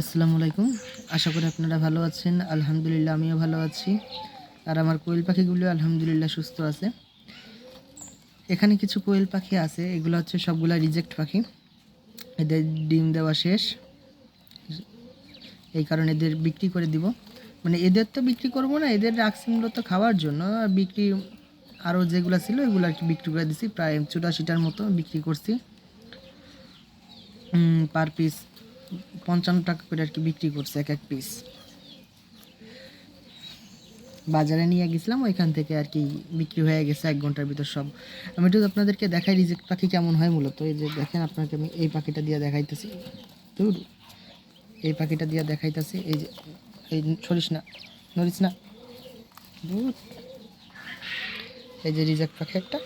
আসসালামু আলাইকুম। আশা করি আপনারা ভালো আছেন। আলহামদুলিল্লাহ, আমিও ভালো আছি। আর আমার কোয়েল পাখিগুলো আলহামদুলিল্লাহ সুস্থ আছে। এখানে কিছু কোয়েল পাখি আছে, এগুলো হচ্ছে সবগুলা রিজেক্ট পাখি। এদের ডিম দেওয়া শেষ। এই কারণে এদের বিক্রি করে দিব। মানে এদের তো বিক্রি করব না, এদের রাখছি মূলত খাওয়ার জন্য। বিক্রি আরও যেগুলো ছিল, এগুলো আর কি বিক্রি করে দিছি। প্রায় চুরাশিটার মতো বিক্রি করছি। পার পিস পঞ্চান্ন টাকা করে আর কি বিক্রি করছে এক এক পিস বাজারে নিয়ে গেছিলাম, ওইখান থেকে আর কি বিক্রি হয়ে গেছে এক ঘণ্টার ভিতর সব। আমি একটু আপনাদেরকে দেখাই রিজেক্ট পাখি কেমন হয় মূলত। এই যে দেখেন, আপনাকে আমি এই পাখিটা দিয়ে দেখাইতেছি। দূর এই পাখিটা দিয়ে দেখাইতেছি। এই যে, এই সরিস না নড়িস না। এই যে রিজেক্ট পাখি একটা।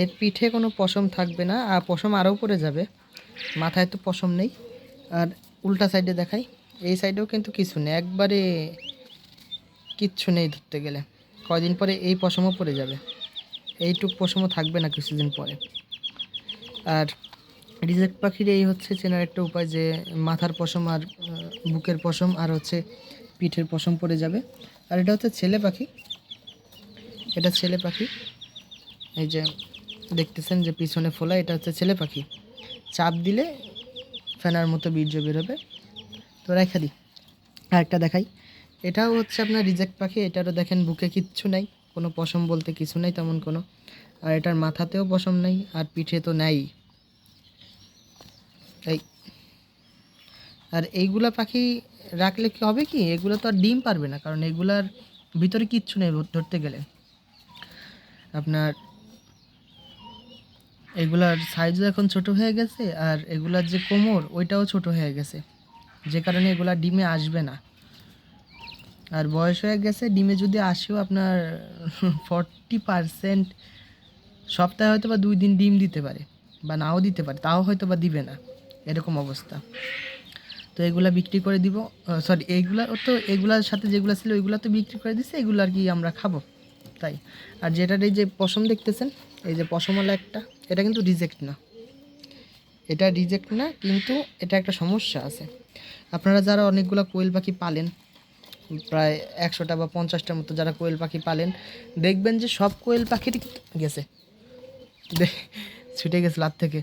এর পিঠে কোনো পশম থাকবে না, আর পশম আরও পড়ে যাবে। মাথায় তো পশম নেই। আর উল্টা সাইডে দেখাই, এই সাইডেও কিন্তু কিছু নেই, একবারে কিচ্ছু নেই ধরতে গেলে। কয়দিন পরে এই পশমও পড়ে যাবে। এইটুক পশমও থাকবে না কিছুদিন পরে। আর রিজেক্ট পাখির এই হচ্ছে চেনার একটা উপায় যে, মাথার পশম আর বুকের পশম আর হচ্ছে পিঠের পশম পড়ে যাবে। আর এটা হচ্ছে ছেলে পাখি। এটা ছেলে পাখি। এই যে দেখতেছেন যে পিছনে ফোলা, এটা হচ্ছে ছেলে পাখি। চাপ দিলে ফেনার মতো বীর্য বেরোবে। তো রেখা দিই। আর একটা দেখাই। এটাও হচ্ছে আপনার রিজেক্ট পাখি, এটারও দেখেন বুকে কিচ্ছু নাই, কোনো পশম বলতে কিছু নেই তেমন কোনো। আর এটার মাথাতেও পশম নেই, আর পিঠে তো নেই। এই। আর এইগুলা পাখি রাখলে কি হবে কি? এগুলো তো আর ডিম পারবে না, কারণ এগুলার ভিতরে কিচ্ছু নেই ধরতে গেলে। আপনার এগুলার সাইজও এখন ছোট হয়ে গেছে আর এগুলার যে কোমর, ওইটাও ছোট হয়ে গেছে। যে কারণে এগুলা ডিমে আসবে না। আর বয়স হয়ে গেছে, ডিমে যদি আসেও আপনার ফর্টি পারসেন্ট সপ্তাহে হয়তো বা দুই দিন ডিম দিতে পারে বা নাও দিতে পারে, তাও হয়তো বা দিবে না। এরকম অবস্থা। তো এগুলা বিক্রি করে দিব সরি এইগুলা তো, এগুলার সাথে যেগুলো ছিল ওইগুলো তো বিক্রি করে দিছে, এগুলো আর কি আমরা খাব। তাই। আর যেটার এই যে পশম দেখতেছেন, এই যে পশমওয়ালা একটা, এটা কিন্তু রিজেক্ট না। এটা রিজেক্ট না, কিন্তু এটা একটা সমস্যা আছে। আপনারা যারা অনেকগুলো কোয়েল পাখি পালেন, প্রায় একশোটা বা পঞ্চাশটার মতো যারা কোয়েল পাখি পালেন, দেখবেন যে সব কোয়েল পাখিরই গেছে। ছুটে গেছে লাত থেকে।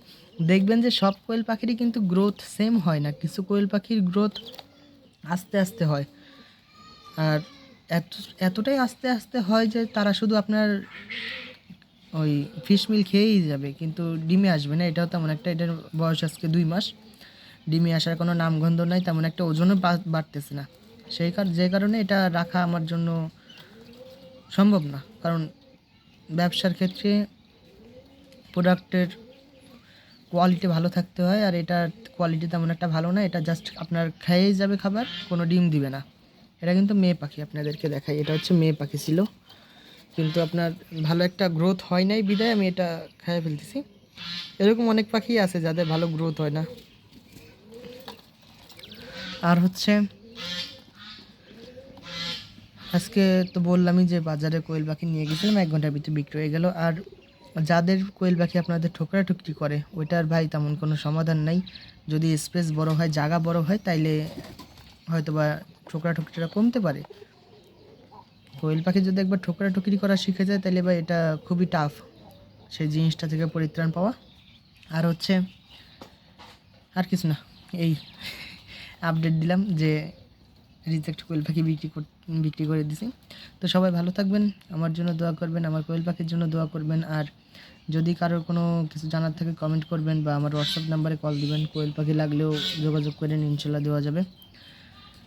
দেখবেন যে সব কোয়েল পাখিরই কিন্তু গ্রোথ সেম হয় না, কিছু কোয়েল পাখির গ্রোথ আস্তে আস্তে হয়। আর এত, এতটাই আস্তে আস্তে হয় যে তারা শুধু আপনার ওই ফিশ মিল খেয়েই যাবে, কিন্তু ডিমে আসবে না। এটাও তেমন একটা, এটার বয়স আজকে দুই মাস। ডিমে আসার কোনো নামগন্ধ নাই, তেমন একটা ওজনও বাড়তেছে না। সেই কার, যে কারণে এটা রাখা আমার জন্য সম্ভব না। কারণ ব্যবসার ক্ষেত্রে প্রোডাক্টের কোয়ালিটি ভালো থাকতে হয়, আর এটার কোয়ালিটি তেমন একটা ভালো না। এটা জাস্ট আপনার খেয়েই যাবে খাবার, কোনো ডিম দিবে না। এটা কিন্তু মেয়ে পাখি, আপনাদেরকে দেখাই। এটা হচ্ছে মেয়ে পাখি ছিল। কিন্তু আপনার ভালো একটা গ্রোথ হয় নাই বিদায়, আমি এটা খেয়ে ফেলতেছি। এরকম অনেক পাখি আছে যাদের ভালো গ্রোথ হয় না। আর হচ্ছে, আজকে তো বললামই যে বাজারে কোয়েল পাখি নিয়ে গেছিলাম, এক ঘণ্টার ভিতরে বিক্রি হয়ে গেল। আর যাদের কোয়েল পাখি আপনাদের ঠোকরা টুকরি করে, ওইটার ভাই তেমন কোনো সমাধান নাই। যদি স্পেস বড় হয়, জায়গা বড় হয়, তাইলে হয়তো বা ঠোকরা টুকরিটা কমতে পারে। কোয়েল পাখি যদি একবার ঠোকরা টুকরি করা শিখে যায় তাহলে ভাই এটা খুবই টাফ সেই জিনিসটা থেকে পরিত্রাণ পাওয়া। আর হচ্ছে, আর কিছু না, এই আপডেট দিলাম যে রিজেক্ট কোয়েল পাখি বিক্রি কর- বিক্রি করে দিছি। তো সবাই ভালো থাকবেন, আমার জন্য দোয়া করবেন, আমার কোয়েল পাখির জন্য দোয়া করবেন। আর যদি কারোর কোনো কিছু জানার থাকে কমেন্ট করবেন বা আমার হোয়াটসঅ্যাপ নাম্বারে কল দিবেন। কোয়েল পাখি লাগলেও যোগাযোগ করেন ইনশাল্লাহ দেওয়া যাবে।